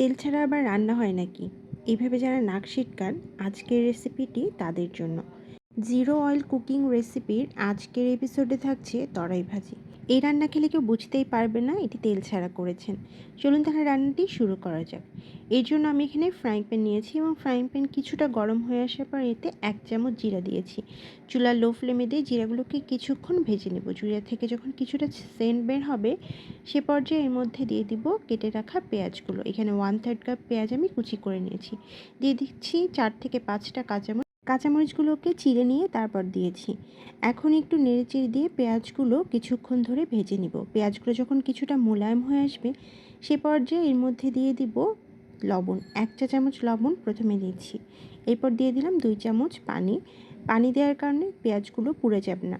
তেল ছাড়া আবার রান্না হয় নাকি? এইভাবে যারা নাক শিটকান আজকের রেসিপিটি তাদের জন্য। জিরো অয়েল কুকিং রেসিপির আজকের এপিসোডে থাকছে তরাই ভাজি। এই রান্না খেলে কেউ বুঝতেই পারবে না এটি তেল ছাড়া করেছেন। চলুন তাহলে রান্নাটি শুরু করা যাক। এর জন্য আমি এখানে ফ্রাইং প্যান নিয়েছি এবং ফ্রাইং প্যান কিছুটা গরম হয়ে আসার পর এতে এক চামচ জিরা দিয়েছি। চুলা লো ফ্লেমে দিয়ে জিরাগুলোকে কিছুক্ষণ ভেজে নেব। জিরা থেকে যখন কিছুটা সেন্ট বের হবে, সে পর্যায়ে এর মধ্যে দিয়ে দিব কেটে রাখা পেঁয়াজগুলো। এখানে ওয়ান থার্ড কাপ পেঁয়াজ আমি কুচি করে নিয়েছি। দিয়ে দিচ্ছি চার থেকে পাঁচটা কাঁচামরিচ কাঁচামরিচগুলোকে চিড়ে নিয়ে তারপর দিয়েছি। এখন একটু নেড়েচেড়ে দিয়ে পেঁয়াজগুলো কিছুক্ষণ ধরে ভেজে নিব। পেঁয়াজগুলো যখন কিছুটা মোলায়েম হয়ে আসবে, সে পর্যায়ে এর মধ্যে দিয়ে দিব লবণ। এক চা চামচ লবণ প্রথমে দিয়েছি এরপর দিয়ে দিলাম দুই চামচ পানি। পানি দেওয়ার কারণে পেঁয়াজগুলো পুড়ে যাবে না।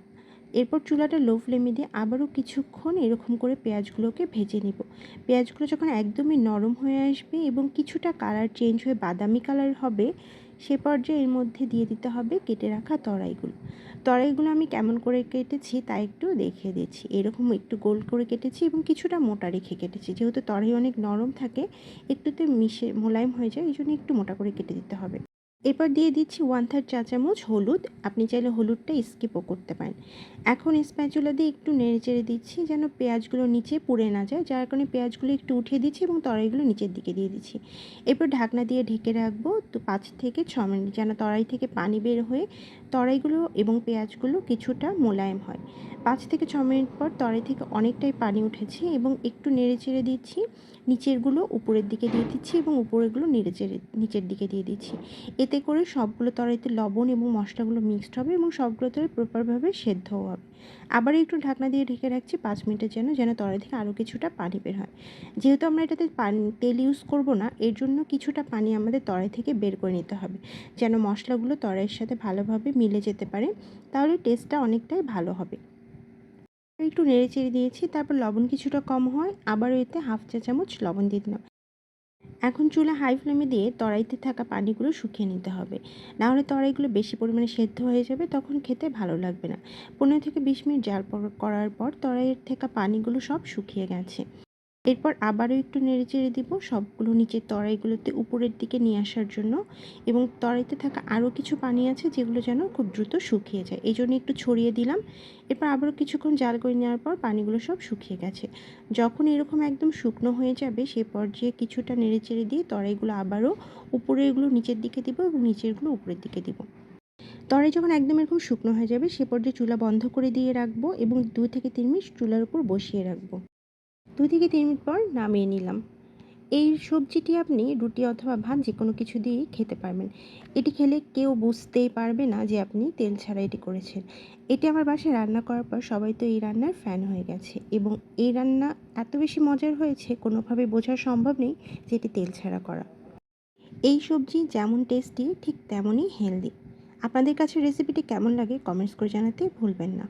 এরপর চুলাটা লো ফ্লেমে দিয়ে আবারও কিছুক্ষণ এরকম করে পেঁয়াজগুলোকে ভেজে নিব। পেঁয়াজগুলো যখন একদমই নরম হয়ে আসবে এবং কিছুটা কালার চেঞ্জ হয়ে বাদামি কালার হবে, সে পর্যায়ে এর মধ্যে দিয়ে দিতে হবে কেটে রাখা তরাইগুলো। তরাইগুলো আমি কেমন করে কেটেছি তা একটু দেখিয়ে দিচ্ছি। এরকম একটু গোল করে কেটেছি এবং কিছুটা মোটা রেখে কেটেছি। যেহেতু তরাই অনেক নরম থাকে, একটুতে মিশে, মোলায়েম হয়ে যায়, এই জন্য একটু মোটা করে কেটে দিতে হবে। এরপর দিয়ে দিচ্ছি ওয়ান থার্ড চা চামচ হলুদ। আপনি চাইলে হলুদটা স্কিপও করতে পারেন। এখন স্প্যাচুলা দিয়ে একটু নেড়ে চেড়ে দিচ্ছি যেন পেঁয়াজগুলো নিচে পুড়ে না যায়। যার কারণে পেঁয়াজগুলো একটু উঠিয়ে দিচ্ছি এবং তরাইগুলো নিচের দিকে দিয়ে দিচ্ছি। এরপর ঢাকনা দিয়ে ঢেকে রাখব তো পাঁচ থেকে ছ মিনিট যেন তরাই থেকে পানি বের হয়ে তরাইগুলো এবং পেঁয়াজগুলো কিছুটা মোলায়েম হয়। পাঁচ থেকে ছ মিনিট পর তরাই থেকে অনেকটাই পানি উঠেছে এবং একটু নেড়ে চেড়ে দিচ্ছি। নিচেরগুলো উপরের দিকে দিয়ে দিচ্ছি এবং উপরেরগুলো নেড়ে চেড়ে নিচের দিকে দিয়ে দিচ্ছি। এতে করে সবগুলো তরাইতে লবণ এবং মশলাগুলো মিক্সড হবে এবং সবগুলো তরাই প্রপারভাবে সেদ্ধ হবে। আবার একটু ঢাকনা দিয়ে ঢেকে রাখছি পাঁচ মিনিটের জন্য, যেন তরাই থেকে আরও কিছুটা পানি বের হয়। যেহেতু আমরা এটাতে পানি, তেল ইউজ করব না, এর জন্য কিছুটা পানি আমাদের তরাই থেকে বের করে নিতে হবে, যেন মশলাগুলো তরাইয়ের সাথে ভালোভাবে মিলে যেতে পারে, তাহলে টেস্টটা অনেকটাই ভালো হবে। একটু নেড়ে চেড়ে দিয়েছি, তারপর লবণ কিছুটা কম হয় আবার এতে হাফ চা চামচ লবণ দিয়ে দিলাম। এখন চুলা হাই ফ্লেমে দিয়ে তরাইতে থাকা পানিগুলো শুকিয়ে নিতে হবে। নাহলে তরাইগুলো বেশি পরিমাণে সেদ্ধ হয়ে যাবে, তখন খেতে ভালো লাগবে না। পনেরো থেকে বিশ মিনিট জাল করার পর তরাইয়ের থাকা পানিগুলো সব শুকিয়ে গেছে। এরপর আবারও একটু নেড়ে চেড়ে দিব সবগুলো নিচের তরাইগুলোতে উপরের দিকে নিয়ে আসার জন্য এবং তরাইতে থাকা আরও কিছু পানি আছে যেগুলো যেন খুব দ্রুত শুকিয়ে যায়। এই জন্য একটু ছড়িয়ে দিলাম। এরপর আবারও কিছুক্ষণ জাল করে নেওয়ার পর পানিগুলো সব শুকিয়ে গেছে। যখন এরকম একদম শুকনো হয়ে যাবে সে পর্যায়ে কিছুটা নেড়ে চেড়ে দিয়ে তরাইগুলো আবারও উপরেরগুলো নিচের দিকে দিব এবং নিচেরগুলো উপরের দিকে দিব। তরাই যখন একদম এরকম শুকনো হয়ে যাবে সে পর্যায়ে চুলা বন্ধ করে দিয়ে রাখব এবং দু থেকে তিন মিনিট চুলার উপর বসিয়ে রাখব। দু থেকে তিন মিনিট পর নামিয়ে নিলাম। এই সবজিটি আপনি রুটি অথবা ভাত যে কোনো কিছু দিয়েই খেতে পারবেন। এটি খেলে কেউ বুঝতেই পারবে না যে আপনি তেল ছাড়া এটি করেছেন। এটি আমার বাসায় রান্না করার পর সবাই তো এই রান্নার ফ্যান হয়ে গেছে এবং এই রান্না এত বেশি মজার হয়েছে কোনোভাবে বোঝা সম্ভব নেই যে এটি তেল ছাড়া করা। এই সবজি যেমন টেস্টি, ঠিক তেমনই হেলদি। আপনাদের কাছে রেসিপিটি কেমন লাগে কমেন্টস করে জানাতে ভুলবেন না।